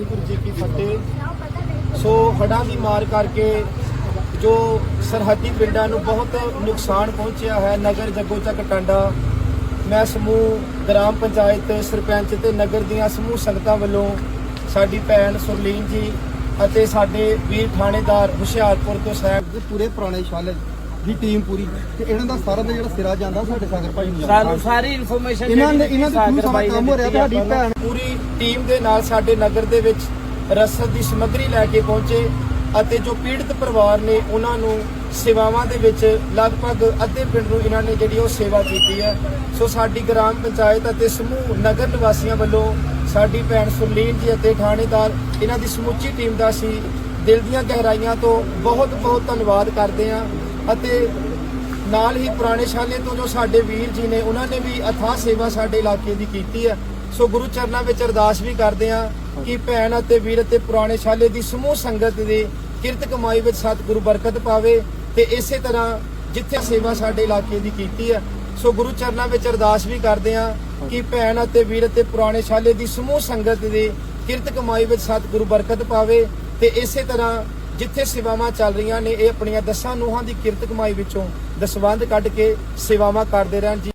ਵਾਹਿਗੁਰੂ ਜੀ ਕੀ ਫਤਿਹ। ਸੋ ਹੜ੍ਹਾਂ ਦੀ ਮਾਰ ਕਰਕੇ ਜੋ ਸਰਹੱਦੀ ਪਿੰਡਾਂ ਨੂੰ ਬਹੁਤ ਨੁਕਸਾਨ ਪਹੁੰਚਿਆ ਹੈ, ਨਗਰ ਜੱਗੋ ਜੱਗੋਚੱਕ ਟਾਂਡਾ, ਮੈਂ ਸਮੂਹ, ਗ੍ਰਾਮ ਪੰਚਾਇਤ, ਸਰਪੰਚ ਤੇ ਨਗਰ ਦੀਆਂ ਸਮੂਹ ਸੰਗਤਾਂ ਵੱਲੋਂ ਸਾਡੀ ਭੈਣ ਸੁਰਲੀਨ ਜੀ ਅਤੇ ਸਾਡੇ ਵੀਰ ਥਾਣੇਦਾਰ ਹੁਸ਼ਿਆਰਪੁਰ ਤੋਂ ਸਾਹਿਬ ਦੇ ਪੂਰੇ ਪੁਰਾਣੇ ਸ਼ਾਲੇ ਦੀ ਟੀਮ ਪੂਰੀ ਤੇ ਇਹਨਾਂ ਦਾ ਸਾਰਾ ਦਾ ਜਿਹੜਾ ਸਿਰਾ ਜਾਂਦਾ ਸਾਡੇ ਸਾਗਰ ਭਾਈ ਨੂੰ ਸਾਨੂੰ ਸਾਰੀ ਇਨਫੋਰਮੇਸ਼ਨ ਇਹਨਾਂ ਦੇ ਇਹਨਾਂ ਦੇ ਥਰੂ ਸਾਰਾ ਕੰਮ ਹੋ ਰਿਹਾ ਤੁਹਾਡੀ ਭੈਣ ਪੂਰੀ ਟੀਮ ਦੇ ਨਾਲ ਸਾਡੇ ਨਗਰ ਦੇ ਵਿੱਚ ਰਸਦ ਦੀ ਸਮੱਗਰੀ ਲੈ ਕੇ ਪਹੁੰਚੇ ਅਤੇ ਜੋ ਪੀੜਤ ਪਰਿਵਾਰ ਨੇ ਉਹਨਾਂ ਨੂੰ ਸੇਵਾਵਾਂ ਦੇ ਵਿੱਚ ਲਗਭਗ ਅੱਧੇ ਪਿੰਡ ਨੂੰ ਇਹਨਾਂ ਨੇ ਜਿਹੜੀ ਉਹ ਸੇਵਾ ਕੀਤੀ ਹੈ। ਸੋ ਸਾਡੀ ਗ੍ਰਾਮ ਪੰਚਾਇਤ ਅਤੇ ਸਮੂਹ ਨਗਰ ਨਿਵਾਸੀਆਂ ਵੱਲੋਂ ਸਾਡੀ ਭੈਣ ਸੁਰਲੀਨ ਜੀ ਅਤੇ ਥਾਣੇਦਾਰ ਇਹਨਾਂ ਦੀ ਸਮੁੱਚੀ ਟੀਮ ਦਾ ਅਸੀਂ ਦਿਲ ਦੀਆਂ ਗਹਿਰਾਈਆਂ ਤੋਂ ਬਹੁਤ ਬਹੁਤ ਧੰਨਵਾਦ ਕਰਦੇ ਹਾਂ। ਅਤੇ ਨਾਲ ਹੀ ਪੁਰਾਣੇ ਸ਼ਾਲੇ ਤੋਂ ਜੋ ਸਾਡੇ ਵੀਰ ਜੀ ਨੇ, ਉਹਨਾਂ ਨੇ ਵੀ ਅਥਾਹ ਸੇਵਾ ਸਾਡੇ ਇਲਾਕੇ ਦੀ ਕੀਤੀ ਹੈ। ਸੋ ਗੁਰੂ ਚਰਨਾਂ ਵਿੱਚ ਅਰਦਾਸ ਵੀ ਕਰਦੇ ਹਾਂ ਕਿ ਭੈਣ ਅਤੇ ਵੀਰ ਅਤੇ ਪੁਰਾਣੇ ਸ਼ਾਲੇ ਦੀ ਸਮੂਹ ਸੰਗਤ ਦੀ ਕਿਰਤ ਕਮਾਈ ਵਿੱਚ ਸਤਿਗੁਰੂ ਬਰਕਤ ਪਾਵੇ ਤੇ ਇਸੇ ਤਰ੍ਹਾਂ ਜਿੱਥੇ ਸੇਵਾ ਸਾਡੇ ਇਲਾਕੇ ਦੀ ਕੀਤੀ ਹੈ। ਸੋ ਗੁਰੂ ਚਰਨਾਂ ਵਿੱਚ ਅਰਦਾਸ ਵੀ ਕਰਦੇ ਹਾਂ ਕਿ ਭੈਣ ਅਤੇ ਵੀਰ ਅਤੇ ਪੁਰਾਣੇ ਸ਼ਾਲੇ ਦੀ ਸਮੂਹ ਸੰਗਤ ਦੀ ਕਿਰਤ ਕਮਾਈ ਵਿੱਚ ਸਤਿਗੁਰੂ ਬਰਕਤ ਪਾਵੇ ਤੇ ਇਸੇ ਤਰ੍ਹਾਂ ਜਿੱਥੇ ਸੇਵਾਵਾਂ ਚੱਲ ਰਹੀਆਂ ਨੇ, ਇਹ ਆਪਣੀਆਂ ਦਸਾਂ ਨੂੰਹਾਂ ਦੀ ਕਿਰਤ ਕਮਾਈ ਵਿੱਚੋਂ ਦਸਵੰਧ ਕੱਢ ਕੇ ਸੇਵਾਵਾਂ ਕਰਦੇ ਰਹਿਣ ਜੀ।